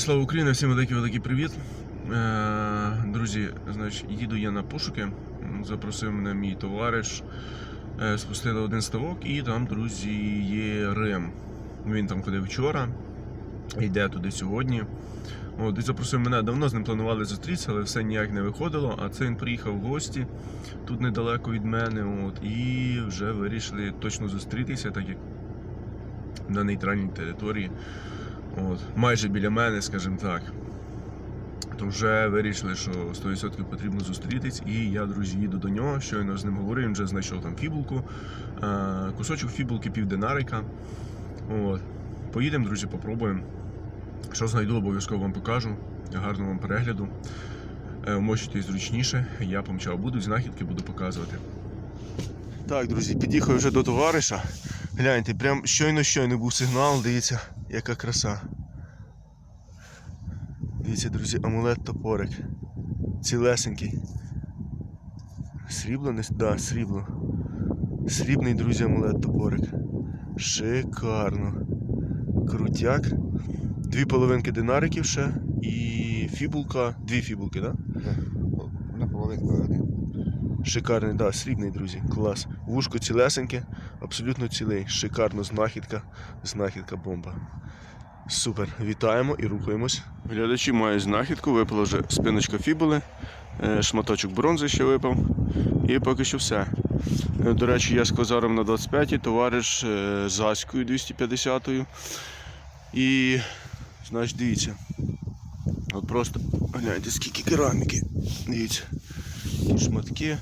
слава Україні, всім великий великий привіт. Е, Друзі, значить, їду я на пошуки. Запросив мене мій товариш. Е, Спустили один ставок і там, друзі, є Рим. Він там ходив вчора, йде туди сьогодні. От, і запросив мене. Давно з ним планували зустрітися, але все ніяк не виходило. А це він приїхав в гості тут недалеко від мене. От, і вже вирішили точно зустрітися, так як на нейтральній території. От, майже біля мене, скажімо так. То вже вирішили, що 100% потрібно зустрітись, і я, друзі, їду до нього. Щойно з ним говорив, він вже знайшов там фібулку, е, кусочок фібулки півдинарика. От. Поїдемо, друзі, попробуємо. Що знайду, обов'язково вам покажу. Гарного вам перегляду. Е, Вмощуйтесь зручніше, я помчав. Буду знахідки, буду показувати. Так, друзі, під'їхав вже до товариша. Гляньте, прям щойно-щойно був сигнал, дивіться, яка краса. Дивіться, друзі, амулет топорик. Цілесенький. Срібло не да, срібло. Срібний, друзі, амулет топорик. Шикарно. Крутяк. Дві половинки динариків ще і фібулка. Дві фібулки, так? Да? На половинку один. Шикарний, да, срібний, друзі. Клас. Вушко цілесеньке, абсолютно цілий. Шикарно, знахідка, знахідка бомба. Супер. Вітаємо і рухаємось. Глядачі мають знахідку, випала вже спиночка фібули, е, шматочок бронзи ще випав. І поки що все. Е, До речі, я з козаром на 25-й, товариш е, з Аською 250-ю. І, значить, дивіться. От просто гляньте, скільки кераміки. Дивіться шматки.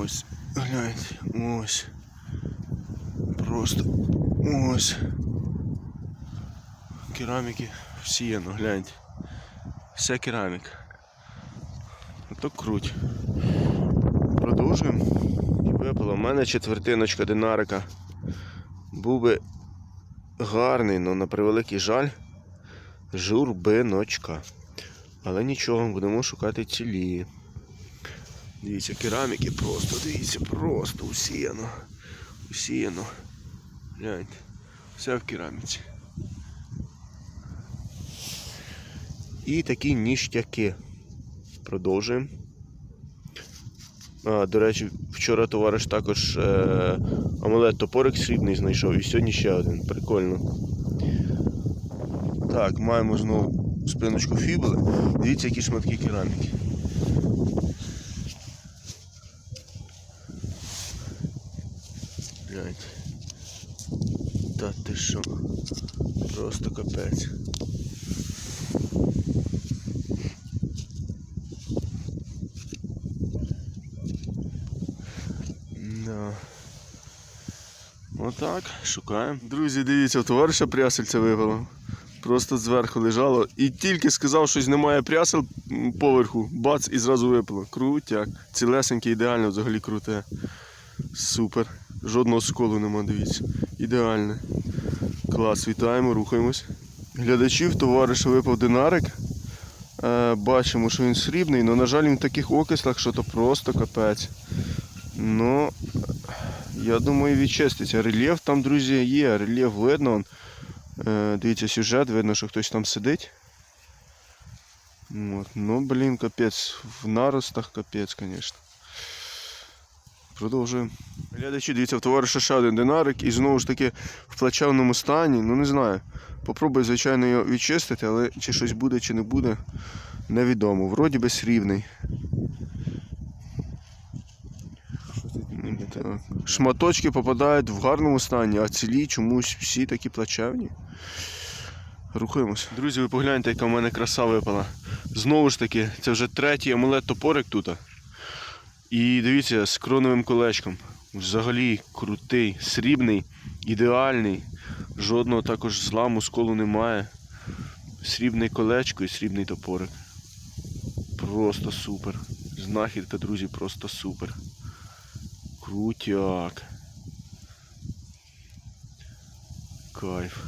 Ось, гляньте, ось. Просто ось. Кераміки всіяно, гляньте. Вся кераміка. Ото круть. Продовжуємо. І випала. У мене четвертиночка динарика. Був би гарний, але на превеликий жаль. Журбиночка. Але нічого, будемо шукати цілі. Дивіться, кераміки просто, дивіться, просто усіяно. Усіяно. Гляньте. Все в кераміці. І такі ніштяки. Продовжуємо. До речі, вчора товариш також е, амулет топорик срібний знайшов і сьогодні ще один. Прикольно. Так, маємо знову спиночку фібули. Дивіться, які шматки кераміки. Гляньте. Та ти що? Просто капець. Да. Отак, шукаємо. Друзі, дивіться, товариша прясельця випало. Просто зверху лежало. І тільки сказав, щось немає прясел поверху, бац, і зразу випало. Крутяк. Цілесеньке, ідеально взагалі круте. Супер. Жодного сколу нема, дивіться. Ідеальне. Клас, вітаємо, рухаємось. Глядачів, товариша випав динарик. Е, бачимо, що він срібний, але, на жаль, він в таких окислах, що то просто капець. Ну, я думаю, відчиститься. Рельєф там, друзі, є, рельєф видно. Е, дивіться, сюжет, видно, що хтось там сидить. От. Ну, блін, капець. В наростах капець, звісно. Продовжуємо. Глядачі, дивіться, в товариша ще один динарик і знову ж таки в плачевному стані. Ну не знаю. Попробую, звичайно, його відчистити, але чи щось буде, чи не буде, невідомо. Вроді би срібний. Шматочки попадають в гарному стані, а цілі чомусь всі такі плачевні. Рухаємось. Друзі, ви погляньте, яка в мене краса випала. Знову ж таки, це вже третій амулет топорик тут. І дивіться, з кроновим колечком. Взагалі крутий, срібний, ідеальний. Жодного також зламу, сколу немає. Срібне колечко і срібний топорик. Просто супер. Знахідка, друзі, просто супер. Крутяк. Кайф.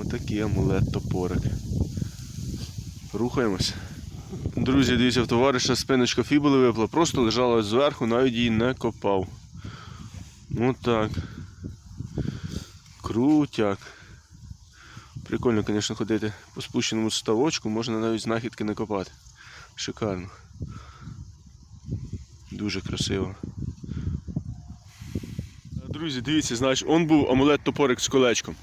Отакий амулет топорик. Рухаємось. Друзі, дивіться, в товариша спиночка фібули випала, просто лежала зверху, навіть її не копав. Ну так. Крутяк. Прикольно, звісно, ходити по спущеному ставочку, можна навіть знахідки не копати. Шикарно. Дуже красиво. Друзі, дивіться, значить, он був амулет топорик з колечком.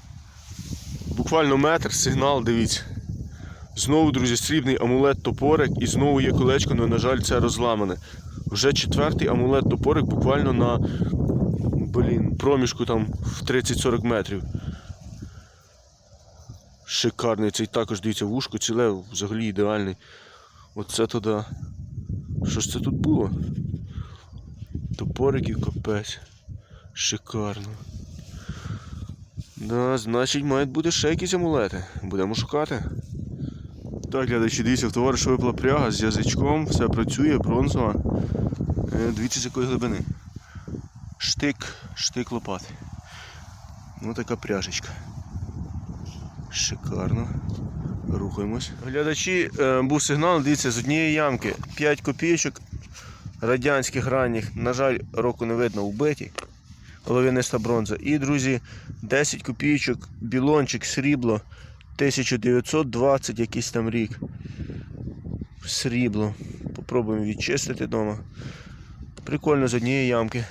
Буквально метр, сигнал, дивіться. Знову, друзі, срібний амулет топорик і знову є колечко, але, на жаль, це розламане. Вже четвертий амулет топорик буквально на блін, проміжку там в 30-40 метрів. Шикарний цей також, дивіться, вушко ціле, взагалі ідеальний. Оце туди. Що ж це тут було? Топориків капець. Шикарно. Да, значить, мають бути ще якісь амулети. Будемо шукати. Так, глядачі, дивіться, в товариша випала пряга з язичком, все працює, бронзова. Е, Дивіться, з якої глибини. Штик, штик лопати. Ну така пряжечка. Шикарно. Рухаємось. Глядачі, е, був сигнал, дивіться, з однієї ямки 5 копійочок радянських ранніх, на жаль, року не видно, вбиті. Половиниста бронза. І, друзі, 10 копійочок, білончик, срібло, 1920 якийсь там рік. Срібло. Попробуємо відчистити вдома. Прикольно з однієї ямки.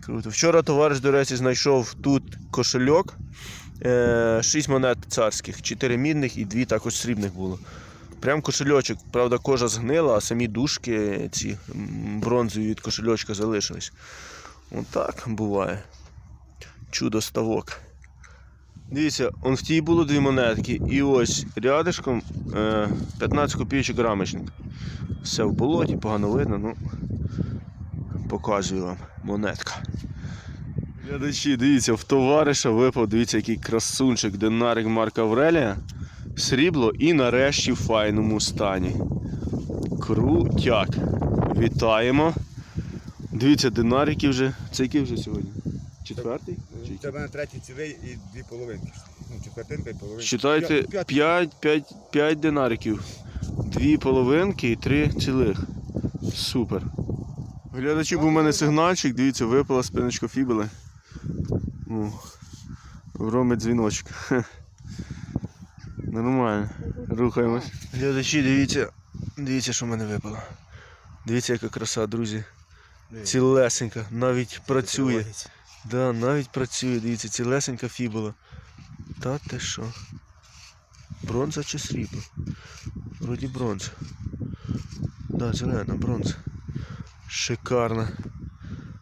Круто. Вчора товариш, до речі, знайшов тут кошельок. 6 монет царських, 4 мідних і 2 також срібних було. Прям кошельочок, правда, кожа згнила, а самі дужки ці бронзові від кошельочка залишились. Отак буває. Чудо ставок. Дивіться, он в тій було дві монетки, і ось рядишком е, 15 копійочок рамочник. Все в болоті, погано видно, ну показую вам монетка. Глядачі, дивіться, в товариша випав, дивіться, який красунчик, динарик Марка Аврелія. Срібло і нарешті в файному стані. Крутяк. Вітаємо. Дивіться, динарики вже. Це який вже сьогодні? Четвертий? Який? Це в мене третій цілий і дві половинки. Ну, четвертинка і половинка. Считайте П'ять- п'ять. 5, 5, 5 динариків. Дві половинки і три цілих. Супер. Глядачі, був у мене сигнальчик, дивіться, випала спиночка фібели. О, Ромить дзвіночок. Хе. Нормально. Рухаємось. Глядачі, дивіться, дивіться, що в мене випало. Дивіться, яка краса, друзі. Цілесенька, навіть працює. Да, навіть працює, дивіться, цілесенька фібула. Та ти що? Бронза чи срібло? Вроді бронза. Да, зелена, бронза. Шикарна.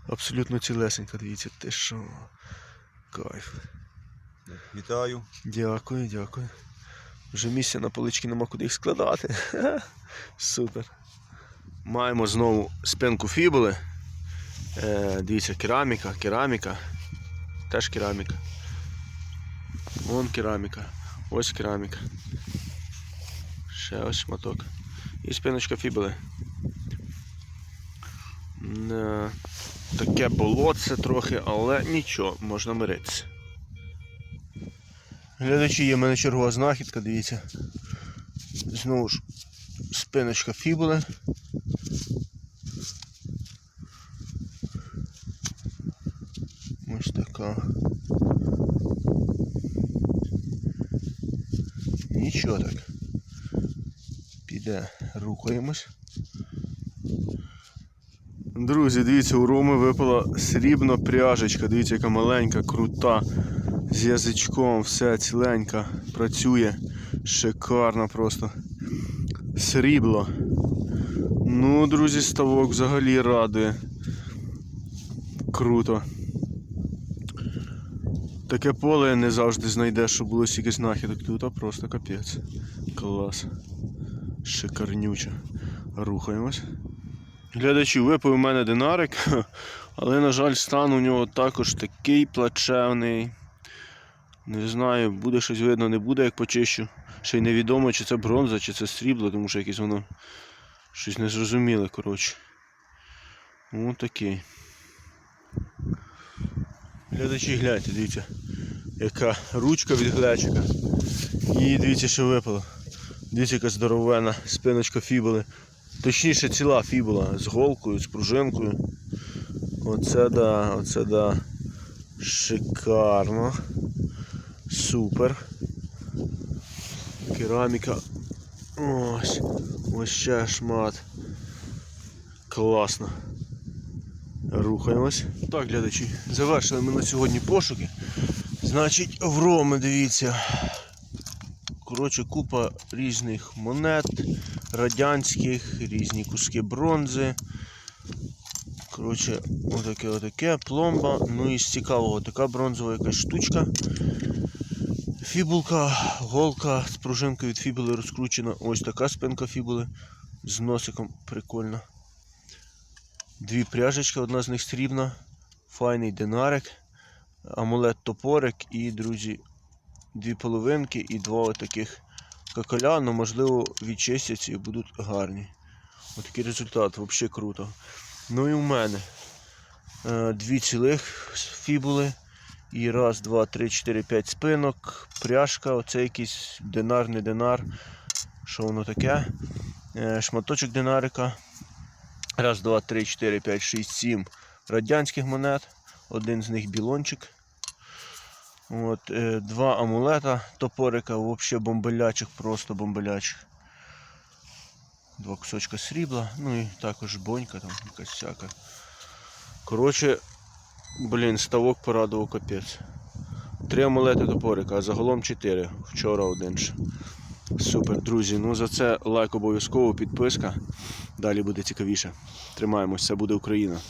Абсолютно цілесенька, дивіться, ти що? Кайф. Вітаю. Дякую, дякую. Вже місця на полички нема куди їх складати. Супер. Маємо знову спинку фібули. Е, дивіться, кераміка, кераміка. Теж кераміка. Вон кераміка. Ось кераміка. Ще ось шматок. І спиночка фібули. Е, таке болотце трохи, але нічого, можна миритися. Глядачі, є в мене чергова знахідка, дивіться. Знову ж спиночка фібули. Ось така. Нічого так. Піде, рухаємось. Друзі, дивіться, у Роми випала срібна пряжечка. Дивіться, яка маленька, крута. З язичком, все ціленька, працює. Шикарно просто. Срібло. Ну, друзі, ставок взагалі радує. Круто. Таке поле не завжди знайдеш, щоб було стільки знахідок. Тут а просто капець. Клас. Шикарнюче. Рухаємось. Глядачі, випив у мене динарик, але, на жаль, стан у нього також такий плачевний. Не знаю, буде щось видно, не буде, як почищу. Ще й невідомо, чи це бронза, чи це срібло, тому що якесь воно щось незрозуміле, коротше. Ну такий. Глядачі, гляньте, дивіться, яка ручка від глечика. І дивіться, що випало. Дивіться, яка здоровена спиночка фібули. Точніше ціла фібула з голкою, з пружинкою. Оце да, оце да. Шикарно. Супер. Кераміка. Ось. Ось ще шмат. Класно. Рухаємось. Так, глядачі, завершили ми на сьогодні пошуки. Значить, в Роми, дивіться. Коротше, купа різних монет, радянських, різні куски бронзи. Коротше, отаке, отаке, пломба. Ну і з цікавого, така бронзова якась штучка. Фібулка, голка з пружинкою від фібули розкручена. Ось така спинка фібули з носиком прикольна. Дві пряжечки, одна з них срібна, файний динарик, амулет топорик і, друзі, дві половинки і два отаких какаля, ну можливо відчистяться і будуть гарні. Отакий результат, взагалі круто. Ну і в мене е, дві цілих фібули. І раз, два, три, чотири, п'ять спинок, пряжка, оце якийсь динар, не динар. Що воно таке? Е, шматочок динарика. Раз, два, три, чотири, п'ять, шість, сім радянських монет. Один з них білончик. От, е, два амулета топорика, взагалі бомбелячих, просто бомбелячих. Два кусочка срібла, ну і також бонька там якась всяка. Коротше, блін, ставок порадував капець. Три амулети топорика, а загалом чотири. Вчора один ж. Супер, друзі. Ну за це лайк обов'язково, підписка. Далі буде цікавіше. Тримаємось, це буде Україна.